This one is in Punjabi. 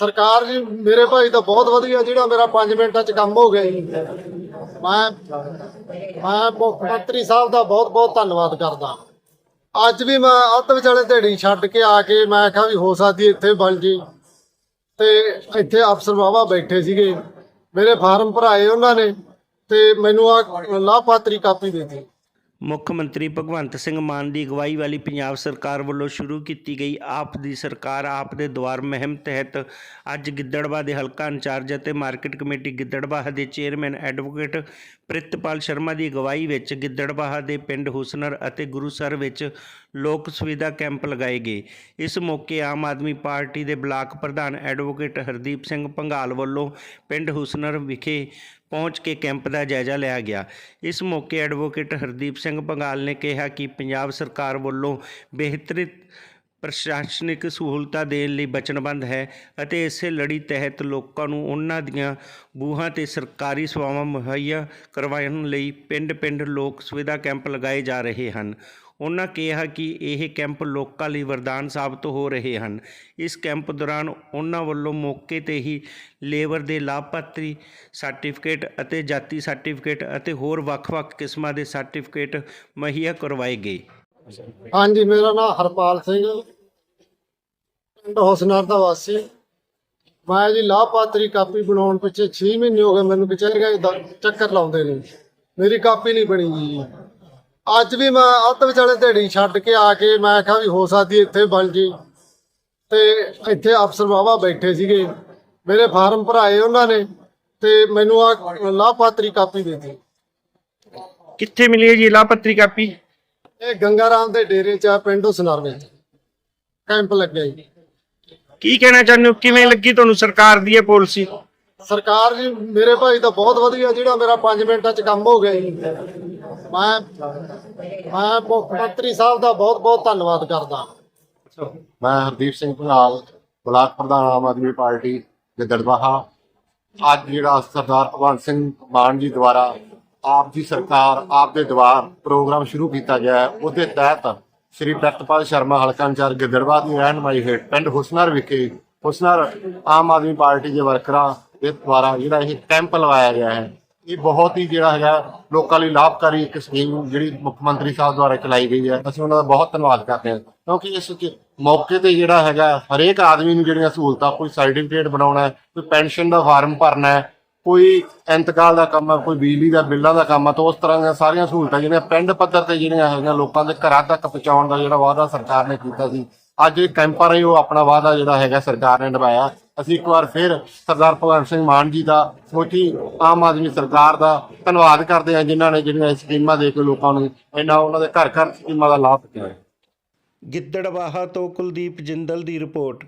ਸਰਕਾਰ ਜੀ, ਮੇਰੇ ਭਾਈ ਤਾਂ ਬਹੁਤ ਵਧੀਆ, ਜਿਹੜਾ ਮੇਰਾ 5 ਮਿੰਟਾਂ ਚ ਕੰਮ ਹੋ ਗਿਆ ਜੀ। ਮੈਂ ਮੈਂ ਮੁੱਖ ਮੰਤਰੀ ਸਾਹਿਬ ਦਾ ਬਹੁਤ ਬਹੁਤ ਧੰਨਵਾਦ ਕਰਦਾ। ਅੱਜ ਵੀ ਮੈਂ ਅੱਧ ਵਿਚਾਲੇ ਢੇੜੀ ਛੱਡ ਕੇ ਆ ਕੇ ਮੈਂ ਕਿਹਾ ਵੀ ਹੋ ਸਕਦੀ ਇੱਥੇ ਬਣ ਜੀ। ਤੇ ਇੱਥੇ ਅਫਸਰ ਬਾਬਾ ਬੈਠੇ ਸੀਗੇ। ਮੇਰੇ ਫਾਰਮ ਭਰਾਏ ਉਹਨਾਂ ਨੇ ਤੇ ਮੈਨੂੰ ਆ ਲਾਭਪਾਤਰੀ ਕਾਪੀ ਦੇ ਦਿੱਤੀ। ਮੁੱਖ ਮੰਤਰੀ ਭਗਵੰਤ ਸਿੰਘ ਮਾਨ ਦੀ ਅਗਵਾਈ ਵਾਲੀ ਪੰਜਾਬ ਸਰਕਾਰ ਵੱਲੋਂ ਸ਼ੁਰੂ ਕੀਤੀ ਗਈ ਆਪ ਦੀ ਸਰਕਾਰ ਆਪ ਦੇ ਦੁਆਰ ਮੁਹਿੰਮ ਤਹਿਤ ਅੱਜ ਗਿੱਦੜਬਾਹ ਦੇ ਹਲਕਾ ਇੰਚਾਰਜ ਅਤੇ ਮਾਰਕੀਟ ਕਮੇਟੀ ਗਿੱਦੜਬਾਹ ਦੇ ਚੇਅਰਮੈਨ ਐਡਵੋਕੇਟ ਪ੍ਰਿਤਪਾਲ ਸ਼ਰਮਾ ਦੀ ਅਗਵਾਈ ਵਿੱਚ ਗਿੱਦੜਬਾਹ ਦੇ ਪਿੰਡ ਹੁਸਨਰ ਅਤੇ ਗੁਰੂਸਰ ਵਿੱਚ ਲੋਕ ਸੁਵਿਧਾ ਕੈਂਪ ਲਗਾਏ ਗਏ ਇਸ ਮੌਕੇ ਆਮ ਆਦਮੀ ਪਾਰਟੀ ਦੇ ਬਲਾਕ ਪ੍ਰਧਾਨ ਐਡਵੋਕੇਟ ਹਰਦੀਪ ਸਿੰਘ ਭੰਗਾਲ ਵੱਲੋਂ ਪਿੰਡ ਹੁਸਨਰ ਵਿਖੇ ਪਹੁੰਚ ਕੇ ਕੈਂਪ ਦਾ ਜਾਇਜ਼ਾ ਲਿਆ ਗਿਆ। ਇਸ ਮੌਕੇ ਐਡਵੋਕੇਟ ਹਰਦੀਪ ਸਿੰਘ ਭੰਗਾਲ ਨੇ ਕਿਹਾ ਕਿ ਪੰਜਾਬ ਸਰਕਾਰ ਵੱਲੋਂ ਬਿਹਤਰ ਪ੍ਰਸ਼ਾਸਨਿਕ ਸਹੂਲਤਾਂ ਦੇਣ ਲਈ ਵਚਨਬੱਧ ਹੈ ਅਤੇ ਇਸੇ ਲੜੀ ਤਹਿਤ ਲੋਕਾਂ ਨੂੰ ਉਹਨਾਂ ਦੀਆਂ ਬੂਹਾਂ ਤੇ ਸਰਕਾਰੀ ਸੇਵਾਵਾਂ ਮੁਹੱਈਆ ਕਰਵਾਉਣ ਲਈ ਪਿੰਡ-ਪਿੰਡ ਲੋਕ ਸੁਵਿਧਾ ਕੈਂਪ ਲਗਾਏ ਜਾ ਰਹੇ ਹਨ। ਉਹਨਾਂ ਕਿਹਾ ਕਿ ਇਹ ਕੈਂਪ ਲੋਕਾਂ ਲਈ ਵਰਦਾਨ ਸਾਬਤ ਹੋ ਰਹੇ ਹਨ। ਇਸ ਕੈਂਪ ਦੌਰਾਨ ਉਹਨਾਂ ਵੱਲੋਂ ਮੌਕੇ ਤੇ ਹੀ ਲੇਬਰ ਦੇ ਲਾਭਪਾਤਰੀ ਸਰਟੀਫਿਕੇਟ ਅਤੇ ਜਾਤੀ ਸਰਟੀਫਿਕੇਟ ਅਤੇ ਹੋਰ ਵੱਖ-ਵੱਖ ਕਿਸਮਾਂ ਦੇ ਸਰਟੀਫਿਕੇਟ ਮੁਹੱਈਆ ਕਰਵਾਏ ਗਏ। ਹਾਂਜੀ, ਮੇਰਾ ਨਾਮ ਹਰਪਾਲ ਸਿੰਘ ਪਿੰਡ ਹੁਸਨਰ ਦਾ ਵਾਸੀ। ਮੈਂ ਜੀ ਲਾਭਪਾਤਰੀ ਕਾਪੀ ਬਣਾਉਣ ਪਿੱਛੇ 6 ਮਹੀਨੇ ਹੋ ਗਏ ਮੈਨੂੰ ਕਚਹਿਰੀਆਂ ਚੱਕਰ ਲਾਉਂਦੇ ਨੇ ਮੇਰੀ ਕਾਪੀ ਨਹੀਂ ਬਣੀ ਜੀ। ਅੱਜ ਵੀ ਮੈਂ ਅੱਧ ਵਿਚਾਲੇ ਢੇੜੀ ਛੱਡ ਕੇ ਆ ਕੇ ਮੈਂ ਕਿਹਾ ਵੀ ਹੋ ਸਕਦੀ ਇੱਥੇ ਬਣ ਜੀ। ਤੇ ਇੱਥੇ ਅਫਸਰ ਬਾਬਾ ਬੈਠੇ ਸੀਗੇ। ਮੇਰੇ ਫਾਰਮ ਭਰਾਏ ਉਹਨਾਂ ਨੇ ਤੇ ਮੈਨੂੰ ਆ ਲਾਭਪਾਤਰੀ ਕਾਪੀ ਦੇ ਦਿੱਤੀ। ਕਿੱਥੇ ਮਿਲੀ ਹੈ ਜੀ ਲਾਭਪਾਤਰੀ ਕਾਪੀ? ਇਹ ਗੰਗਾ ਰਾਮ ਦੇ ਡੇਰੇ 'ਚ ਆ ਪਿੰਡ ਹੁਸਨਰ ਵਿੱਚ ਕੈਂਪ ਲੱਗਿਆ ਜੀ। ਕੀ ਕਹਿਣਾ ਚਾਹੁੰਦੇ ਹੋ? ਕਿਵੇਂ ਲੱਗੀ ਤੁਹਾਨੂੰ ਸਰਕਾਰ ਦੀ ਇਹ ਪਾਲਿਸੀ? ਸਰਕਾਰ ਜੀ, ਮੇਰੇ ਭਾਈ ਤਾਂ ਬਹੁਤ ਵਧੀਆ ਜਿਹੜਾ ਮੇਰਾ 5 ਮਿੰਟਾਂ ਚ ਕੰਮ ਹੋ ਗਿਆ ਜੀ। ਮੈਂ ਮੈਂ ਮੁੱਖ ਮੰਤਰੀ ਸਾਹਿਬ ਦਾ ਬਹੁਤ ਬਹੁਤ ਧੰਨਵਾਦ ਕਰਦਾ। ਮੈਂ ਹਰਦੀਪ ਸਿੰਘ ਭੰਗਾਲ, ਬਲਾਕ ਪ੍ਰਧਾਨ ਆਮ ਆਦਮੀ ਪਾਰਟੀ ਗਿੱਦੜਬਾਹਾ ਅੱਜ ਜਿਹੜਾ ਸਰਦਾਰ ਭਗਵੰਤ ਸਿੰਘ ਮਾਨ ਜੀ ਦੁਆਰਾ ਆਪ ਦੀ ਸਰਕਾਰ, ਆਪ ਦੇ ਦੁਆਰ ਪ੍ਰੋਗਰਾਮ ਸ਼ੁਰੂ ਕੀਤਾ ਗਿਆ ਹੈ। ਉਹਦੇ ਤਹਿਤ ਸ਼੍ਰੀ ਪ੍ਰਤਪਾਲ ਸ਼ਰਮਾ ਹਲਕਾ ਇੰਚਾਰਜ ਗਿੱਦੜਬਾਹਾ ਦੀ ਰਹਿਨਮਾਈ ਹੇਠ ਪਿੰਡ ਹੁਸਨਰ ਵਿਖੇ ਹੁਸਨਰ ਆਮ ਆਦਮੀ ਪਾਰਟੀ ਦੇ ਵਰਕਰਾਂ ਦੇ ਦੁਆਰਾ ਜਿਹੜਾ ਇਹ ਕੈਂਪ ਲਵਾਇਆ ਗਿਆ ਹੈ। ਇਹ ਬਹੁਤ ਹੀ ਜਿਹੜਾ ਹੈਗਾ ਲੋਕਾਂ ਲਈ ਲਾਭਕਾਰੀ ਇੱਕ ਸਕੀਮ ਜਿਹੜੀ ਮੁੱਖ ਮੰਤਰੀ ਸਾਹਿਬ ਦੁਆਰਾ ਚਲਾਈ ਗਈ ਹੈ। ਅਸੀਂ ਉਹਨਾਂ ਦਾ ਬਹੁਤ ਧੰਨਵਾਦ ਕਰਦੇ ਹਾਂ। ਕਿਉਂਕਿ ਇਸ ਮੌਕੇ ਤੇ ਜਿਹੜਾ ਹੈਗਾ ਹਰੇਕ ਆਦਮੀ ਨੂੰ ਜਿਹੜੀਆਂ ਸਹੂਲਤਾਂ, ਕੋਈ ਸਰਟੀਫਿਕੇਟ ਬਣਾਉਣਾ ਹੈ, ਕੋਈ ਪੈਨਸ਼ਨ ਦਾ ਫਾਰਮ ਭਰਨਾ ਹੈ, ਕੋਈ ਇੰਤਕਾਲ ਦਾ ਕੰਮ ਹੈ, ਕੋਈ ਬਿਜਲੀ ਦਾ, ਬਿੱਲਾਂ ਦਾ ਕੰਮ ਹੈ, ਤਾਂ ਉਸ ਤਰ੍ਹਾਂ ਦੀਆਂ ਸਾਰੀਆਂ ਸਹੂਲਤਾਂ ਜਿਹੜੀਆਂ ਪਿੰਡ ਪੱਧਰ ਤੇ ਜਿਹੜੀਆਂ ਹੈਗੀਆਂ ਲੋਕਾਂ ਦੇ ਘਰਾਂ ਤੱਕ ਪਹੁੰਚਾਉਣ ਦਾ ਜਿਹੜਾ ਵਾਅਦਾ ਸਰਕਾਰ ਨੇ ਕੀਤਾ ਸੀ। ਅੱਜ ਇਹ ਕੈਂਪਾਂ ਰਾਹੀਂ, ਉਹ ਆਪਣਾ ਵਾਅਦਾ ਜਿਹੜਾ ਹੈਗਾ ਸਰਕਾਰ ਨੇ ਨਿਭਾਇਆ। ਅਸੀਂ ਇੱਕ ਵਾਰ ਫਿਰ ਸਰਦਾਰ ਭਗਵੰਤ ਸਿੰਘ ਮਾਨ ਜੀ ਦਾ ਸਮੁੱਚੀ ਆਮ ਆਦਮੀ ਸਰਕਾਰ ਦਾ ਧੰਨਵਾਦ ਕਰਦੇ ਹਾਂ ਜਿਨ੍ਹਾਂ ਨੇ ਜਿਹੜੀਆਂ ਸਕੀਮਾਂ ਦੇ ਕੇ ਲੋਕਾਂ ਨੂੰ ਇਹਨਾਂ ਉਹਨਾਂ ਦੇ ਘਰ ਘਰ ਸਕੀਮਾਂ ਦਾ ਲਾਭ ਦਿੱਤਾ ਗਿੱਦੜਵਾਹਾ ਤੋਂ ਕੁਲਦੀਪ ਜਿੰਦਲ ਦੀ ਰਿਪੋਰਟ।